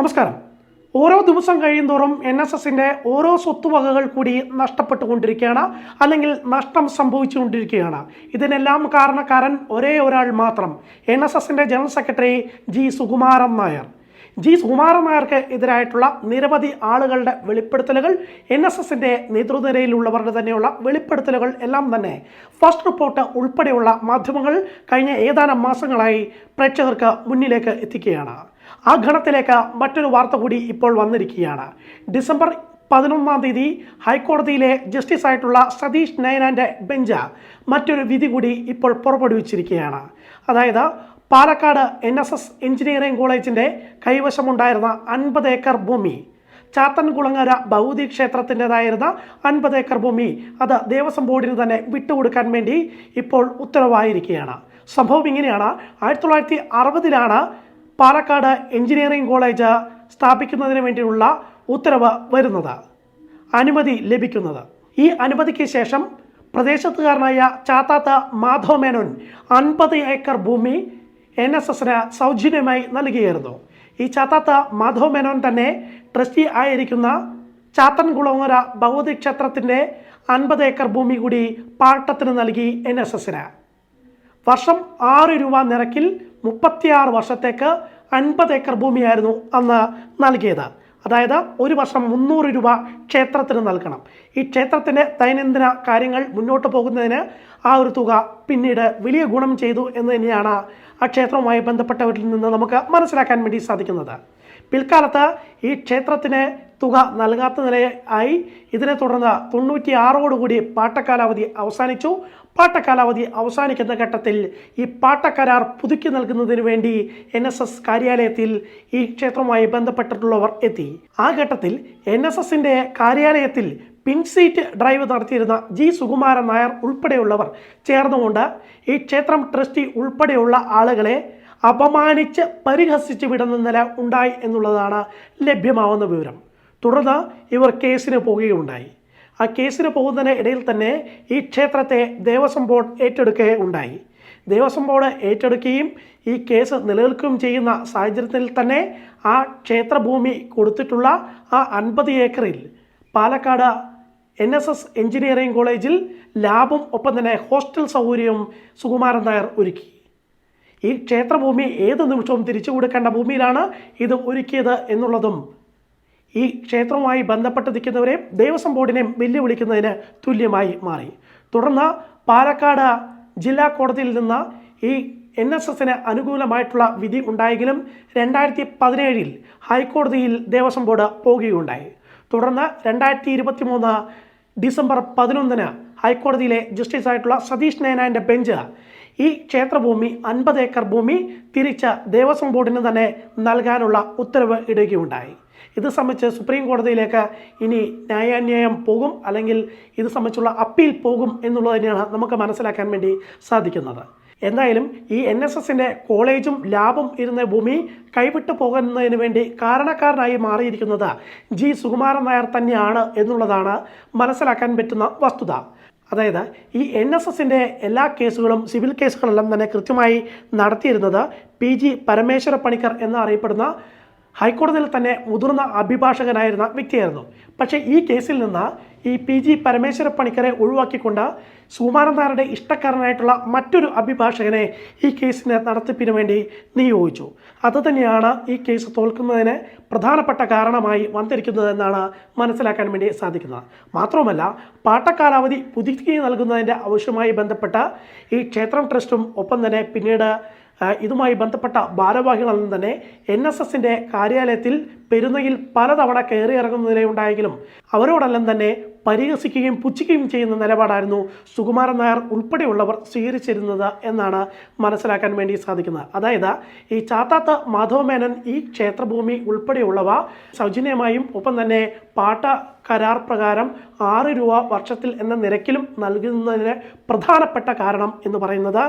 നമസ്കാരം. ഓരോ ദിവസം കഴിയുന്തോറും എൻ എസ് എസിന്റെ ഓരോ സ്വത്തുവകകൾ കൂടി നഷ്ടപ്പെട്ടുകൊണ്ടിരിക്കുകയാണ് അല്ലെങ്കിൽ നഷ്ടം സംഭവിച്ചുകൊണ്ടിരിക്കുകയാണ്. ഇതിനെല്ലാം കാരണക്കാരൻ ഒരേ ഒരാൾ മാത്രം എൻ എസ് എസിന്റെ general secretary G. Sukumaran Nair. G. Sukumaran നായർക്ക് എതിരായിട്ടുള്ള നിരവധി ആളുകളുടെ വെളിപ്പെടുത്തലുകൾ എൻ എസ് എസിന്റെ നേതൃനിരയിലുള്ളവരുടെ തന്നെയുള്ള വെളിപ്പെടുത്തലുകൾ എല്ലാം തന്നെ ഫസ്റ്റ് റിപ്പോർട്ട് ഉൾപ്പെടെയുള്ള മാധ്യമങ്ങൾ കഴിഞ്ഞ ഏതാനും മാസങ്ങളായി പ്രേക്ഷകർക്ക് മുന്നിലേക്ക് എത്തിക്കുകയാണ്. ആ ഘണത്തിലേക്ക് മറ്റൊരു വാർത്ത കൂടി ഇപ്പോൾ വന്നിരിക്കുകയാണ്. ഡിസംബർ പതിനൊന്നാം തീയതി ഹൈക്കോടതിയിലെ ജസ്റ്റിസ് ആയിട്ടുള്ള സതീഷ് നയനാന്റെ ബെഞ്ച് മറ്റൊരു വിധി കൂടി ഇപ്പോൾ പുറപ്പെടുവിച്ചിരിക്കുകയാണ്. അതായത് Palakkad N S S engineering കോളേജിന്റെ കൈവശമുണ്ടായിരുന്ന അൻപത് ഏക്കർ ഭൂമി ചാത്തൻകുളങ്ങര ഭൗതി ക്ഷേത്രത്തിന്റെതായിരുന്ന അൻപത് ഏക്കർ ഭൂമി അത് ദേവസ്വം ബോർഡിന് തന്നെ വിട്ടുകൊടുക്കാൻ വേണ്ടി ഇപ്പോൾ ഉത്തരവായിരിക്കുകയാണ്. സംഭവം ഇങ്ങനെയാണ്. ആയിരത്തി തൊള്ളായിരത്തി അറുപതിലാണ് പാലക്കാട് എഞ്ചിനീയറിംഗ് കോളേജ് സ്ഥാപിക്കുന്നതിന് വേണ്ടിയുള്ള ഉത്തരവ് വരുന്നത്. അനുമതി ലഭിക്കുന്നത്. ഈ അനുമതിക്ക് ശേഷം പ്രദേശത്തുകാരനായ ചാത്താത്ത മാധവ മേനോൻ അൻപത് ഏക്കർ ഭൂമി എൻ എസ് എസിന് സൗജന്യമായി നൽകിയായിരുന്നു ഈ ചാത്താത്ത മാധവ മേനോൻ തന്നെ ട്രസ്റ്റി ആയിരിക്കുന്ന ചാത്തൻകുളങ്ങര ഭഗവതി ക്ഷേത്രത്തിന്റെ അൻപത് ഏക്കർ ഭൂമി കൂടി പാട്ടത്തിന് നൽകി എൻ എസ് എസിന് വർഷം ആറ് രൂപ നിരക്കിൽ മുപ്പത്തിയാറ് വർഷത്തേക്ക് അൻപത് ഏക്കർ ഭൂമിയായിരുന്നു അന്ന് നൽകിയത്. അതായത് ഒരു വർഷം മുന്നൂറ് രൂപ ക്ഷേത്രത്തിന് നൽകണം. ഈ ക്ഷേത്രത്തിന്റെ ദൈനംദിന കാര്യങ്ങൾ മുന്നോട്ട് പോകുന്നതിന് ആ ഒരു തുക പിന്നീട് വലിയ ഗുണം ചെയ്തു എന്ന് തന്നെയാണ് ആ ക്ഷേത്രവുമായി ബന്ധപ്പെട്ടവരിൽ നിന്ന് നമുക്ക് മനസ്സിലാക്കാൻ വേണ്ടി സാധിക്കുന്നത്. പിൽക്കാലത്ത് ഈ ക്ഷേത്രത്തിന് തുക നൽകാത്ത നിലയായി ഇതിനെ തുടർന്ന് തൊണ്ണൂറ്റി ആറോടുകൂടി പാട്ടക്കാലാവധി അവസാനിച്ചു. പാട്ടക്കാലാവധി അവസാനിക്കുന്ന ഘട്ടത്തിൽ ഈ പാട്ടക്കരാർ പുതുക്കി നൽകുന്നതിന് വേണ്ടി എൻ എസ് എസ് കാര്യാലയത്തിൽ ഈ ക്ഷേത്രവുമായി ബന്ധപ്പെട്ടിട്ടുള്ളവർ എത്തി. ആ ഘട്ടത്തിൽ എൻ എസ് എസിന്റെ കാര്യാലയത്തിൽ പിൻസീറ്റ് ഡ്രൈവ് നടത്തിയിരുന്ന ജി സുകുമാരൻ നായർ ഉൾപ്പെടെയുള്ളവർ ചേർന്നുകൊണ്ട് ഈ ക്ഷേത്രം ട്രസ്റ്റി ഉൾപ്പെടെയുള്ള ആളുകളെ അപമാനിച്ച് പരിഹസിച്ച് വിടുന്ന നില ഉണ്ടായി എന്നുള്ളതാണ് ലഭ്യമാവുന്ന വിവരം. തുടർന്ന് ഇവർ കേസിന് പോവുകയുണ്ടായി. ആ കേസിന് പോകുന്നതിന് ഇടയിൽ തന്നെ ഈ ക്ഷേത്രത്തെ ദേവസ്വം ബോർഡ് ഏറ്റെടുക്കുകയുണ്ടായി. ദേവസ്വം ബോർഡ് ഏറ്റെടുക്കുകയും ഈ കേസ് നിലനിൽക്കുകയും ചെയ്യുന്ന സാഹചര്യത്തിൽ തന്നെ ആ ക്ഷേത്രഭൂമി കൊടുത്തിട്ടുള്ള ആ അൻപത് ഏക്കറിൽ Palakkad N S S engineering കോളേജിൽ ലാബും ഒപ്പം തന്നെ ഹോസ്റ്റൽ സൗകര്യവും സുകുമാരൻ നായർ ഒരുക്കി. ഈ ക്ഷേത്രഭൂമി ഏത് നിമിഷവും തിരിച്ചു കൊടുക്കേണ്ട ഭൂമിയിലാണ് ഇത് ഒരുക്കിയത് എന്നുള്ളതും ഈ ക്ഷേത്രവുമായി ബന്ധപ്പെട്ട് നിൽക്കുന്നവരെ ദേവസ്വം ബോർഡിനെ വെല്ലുവിളിക്കുന്നതിന് തുല്യമായി മാറി. തുടർന്ന് പാലക്കാട് ജില്ലാ കോടതിയിൽ നിന്ന് ഈ എൻ എസ് എസിന് അനുകൂലമായിട്ടുള്ള വിധി ഉണ്ടായെങ്കിലും രണ്ടായിരത്തി പതിനേഴിൽ ഹൈക്കോടതിയിൽ ദേവസ്വം ബോർഡ് പോകുകയുണ്ടായി തുടർന്ന് രണ്ടായിരത്തി ഇരുപത്തി മൂന്ന് ഡിസംബർ പതിനൊന്നിന് ഹൈക്കോടതിയിലെ ജസ്റ്റിസ് ആയിട്ടുള്ള സതീഷ് നയനാന്റെ ബെഞ്ച് ഈ ക്ഷേത്രഭൂമി അൻപത് ഏക്കർ ഭൂമി തിരിച്ച് ദേവസ്വം ബോർഡിന് തന്നെ നൽകാനുള്ള ഉത്തരവ് ഇടുകയുണ്ടായി. ഇത് സംബന്ധിച്ച് സുപ്രീം കോടതിയിലേക്ക് ഇനി ന്യായാന്യായം പോകും അല്ലെങ്കിൽ ഇത് സംബന്ധിച്ചുള്ള അപ്പീൽ പോകും എന്നുള്ളത് തന്നെയാണ് നമുക്ക് മനസ്സിലാക്കാൻ വേണ്ടി സാധിക്കുന്നത്. എന്തായാലും ഈ എൻ എസ് എസിന്റെ കോളേജും ലാബും ഇരുന്ന ഭൂമി കൈവിട്ടു പോകുന്നതിന് വേണ്ടി കാരണക്കാരനായി മാറിയിരിക്കുന്നത് ജി സുകുമാരൻ നായർ തന്നെയാണ് എന്നുള്ളതാണ് മനസ്സിലാക്കാൻ പറ്റുന്ന വസ്തുത. അതായത് ഈ എൻ എസ് എസിന്റെ എല്ലാ കേസുകളും സിവിൽ കേസുകളെല്ലാം തന്നെ കൃത്യമായി നടത്തിയിരുന്നത് പി ജി പരമേശ്വര പണിക്കർ എന്നറിയപ്പെടുന്ന ഹൈക്കോടതിയിൽ തന്നെ മുതിർന്ന അഭിഭാഷകനായിരുന്ന വ്യക്തിയായിരുന്നു. പക്ഷേ ഈ കേസിൽ നിന്ന് ഈ പി ജി പരമേശ്വര പണിക്കരെ ഒഴിവാക്കിക്കൊണ്ട് സുകുമാരൻ ഇഷ്ടക്കാരനായിട്ടുള്ള മറ്റൊരു അഭിഭാഷകനെ ഈ കേസിനെ നടത്തിപ്പിന് വേണ്ടി നിയോഗിച്ചു. അതുതന്നെയാണ് ഈ കേസ് തോൽക്കുന്നതിന് പ്രധാനപ്പെട്ട കാരണമായി വന്നിരിക്കുന്നതെന്നാണ് മനസ്സിലാക്കാൻ വേണ്ടി സാധിക്കുന്നത്. മാത്രവുമല്ല പാട്ടക്കാലാവധി പുതുക്കി നൽകുന്നതിന്റെ ആവശ്യവുമായി ബന്ധപ്പെട്ട ഈ ക്ഷേത്രം ട്രസ്റ്റും ഒപ്പം തന്നെ പിന്നീട് ഇതുമായി ബന്ധപ്പെട്ട ഭാരവാഹികളെല്ലാം തന്നെ എൻ എസ് എസിന്റെ കാര്യാലയത്തിൽ പെരുന്നയിൽ പലതവണ കയറി ഇറങ്ങുന്ന നിലയുണ്ടായെങ്കിലും അവരോടെല്ലാം തന്നെ പരിഹസിക്കുകയും പുച്ഛിക്കുകയും ചെയ്യുന്ന നിലപാടായിരുന്നു സുകുമാരൻ നായർ ഉൾപ്പെടെയുള്ളവർ സ്വീകരിച്ചിരുന്നത് എന്നാണ് മനസ്സിലാക്കാൻ വേണ്ടി സാധിക്കുന്നത്. അതായത് ഈ ചാത്താത്ത മാധവമേനൻ ഈ ക്ഷേത്രഭൂമി ഉൾപ്പെടെയുള്ളവ സൗജന്യമായും ഒപ്പം തന്നെ പാട്ട കരാർ പ്രകാരം ആറ് രൂപ വർഷത്തിൽ എന്ന നിരക്കിലും നൽകുന്നതിന് പ്രധാനപ്പെട്ട കാരണം എന്ന് പറയുന്നത്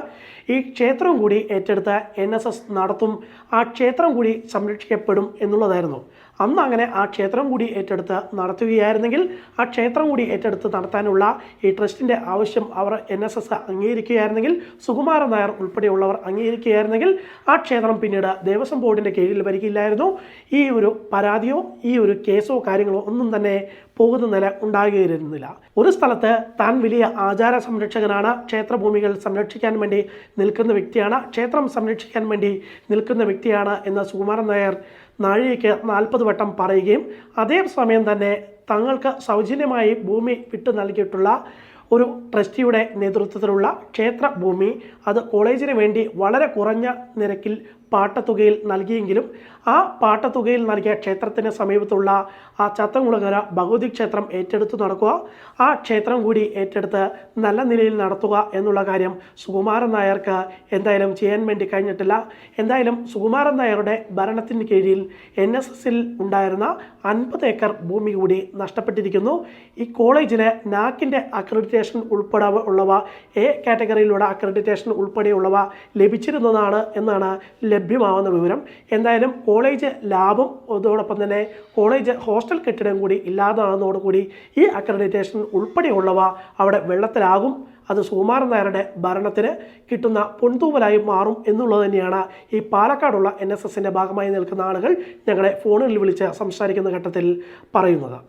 ഈ ക്ഷേത്രം കൂടി ഏറ്റെടുത്ത് എൻ നടത്തും. ആ ക്ഷേത്രം കൂടി സംരക്ഷിക്കപ്പെടും എന്നുള്ളതായിരുന്നു. അന്ന് അങ്ങനെ ആ ക്ഷേത്രം കൂടി ഏറ്റെടുത്ത് നടത്തുകയായിരുന്നെങ്കിൽ ആ ക്ഷേത്രം കൂടി ഏറ്റെടുത്ത് നടത്താനുള്ള ഈ ട്രസ്റ്റിന്റെ ആവശ്യം അവർ എൻ എസ് എസ് അംഗീകരിക്കുകയായിരുന്നെങ്കിൽ സുകുമാരൻ നായർ ഉൾപ്പെടെയുള്ളവർ അംഗീകരിക്കുകയായിരുന്നെങ്കിൽ ആ ക്ഷേത്രം പിന്നീട് ദേവസ്വം ബോർഡിന്റെ കീഴിൽ വരികയില്ലായിരുന്നു ഈ ഒരു പരാതിയോ ഈ ഒരു കേസോ കാര്യങ്ങളോ ഒന്നും തന്നെ പോകുന്ന നില ഉണ്ടാകുകയായിരുന്നില്ല ഒരു സ്ഥലത്ത് താൻ വലിയ ആചാര സംരക്ഷകനാണ്. ക്ഷേത്രഭൂമികൾ സംരക്ഷിക്കാൻ വേണ്ടി നിൽക്കുന്ന വ്യക്തിയാണ്. ക്ഷേത്രം സംരക്ഷിക്കാൻ വേണ്ടി നിൽക്കുന്ന വ്യക്തിയാണ് എന്ന് സുകുമാരൻ നായർ നാഴികയ്ക്ക് നാൽപ്പത് വട്ടം പറയുകയും അതേ സമയം തന്നെ തങ്ങൾക്ക് സൗജന്യമായി ഭൂമി വിട്ടു നൽകിയിട്ടുള്ള ഒരു ട്രസ്റ്റിയുടെ നേതൃത്വത്തിലുള്ള ക്ഷേത്രഭൂമി അത് കോളേജിന് വേണ്ടി വളരെ കുറഞ്ഞ നിരക്കിൽ പാട്ടത്തുകയിൽ നൽകിയെങ്കിലും ആ പാട്ടത്തുകയിൽ നൽകിയ ക്ഷേത്രത്തിന് സമീപത്തുള്ള ആ ചത്തംകുളങ്ങര ഭഗവതി ക്ഷേത്രം ഏറ്റെടുത്ത് നടക്കുക. ആ ക്ഷേത്രം കൂടി ഏറ്റെടുത്ത് നല്ല നിലയിൽ നടത്തുക എന്നുള്ള കാര്യം സുകുമാരൻ നായർക്ക് എന്തായാലും ചെയ്യാൻ വേണ്ടി കഴിഞ്ഞിട്ടില്ല. എന്തായാലും സുകുമാരൻ നായരുടെ ഭരണത്തിന് കീഴിൽ എൻ എസ് എസിൽ ഉണ്ടായിരുന്ന അൻപത് ഏക്കർ ഭൂമി കൂടി നഷ്ടപ്പെട്ടിരിക്കുന്നു. ഈ കോളേജിന് നാക്കിന്റെ അക്രഡിറ്റേഷൻ ഉൾപ്പെടെ ഉള്ളവ എ കാറ്റഗറിയിലുള്ള അക്രഡിറ്റേഷൻ ഉൾപ്പെടെയുള്ളവ ലഭിച്ചിരുന്നതാണ് എന്നാണ് ലഭ്യമാവുന്ന വിവരം എന്തായാലും കോളേജ് ലാബും അതോടൊപ്പം തന്നെ കോളേജ് ഹോസ്റ്റൽ കെട്ടിടം കൂടി ഇല്ലാതാകുന്നതോടുകൂടി ഈ അക്രഡിറ്റേഷൻ ഉൾപ്പെടെയുള്ളവ അവിടെ വെള്ളത്തിലാകും. അത് സുകുമാരൻ നായരുടെ ഭരണത്തിന് കിട്ടുന്ന പൊൻതൂവലായി മാറും എന്നുള്ളത് തന്നെയാണ് ഈ പാലക്കാടുള്ള എൻ എസ് എസിന്റെ ഭാഗമായി നിൽക്കുന്ന ആളുകൾ ഞങ്ങളെ ഫോണിൽ വിളിച്ച് സംസാരിക്കുന്ന ഘട്ടത്തിൽ പറയുന്നത്.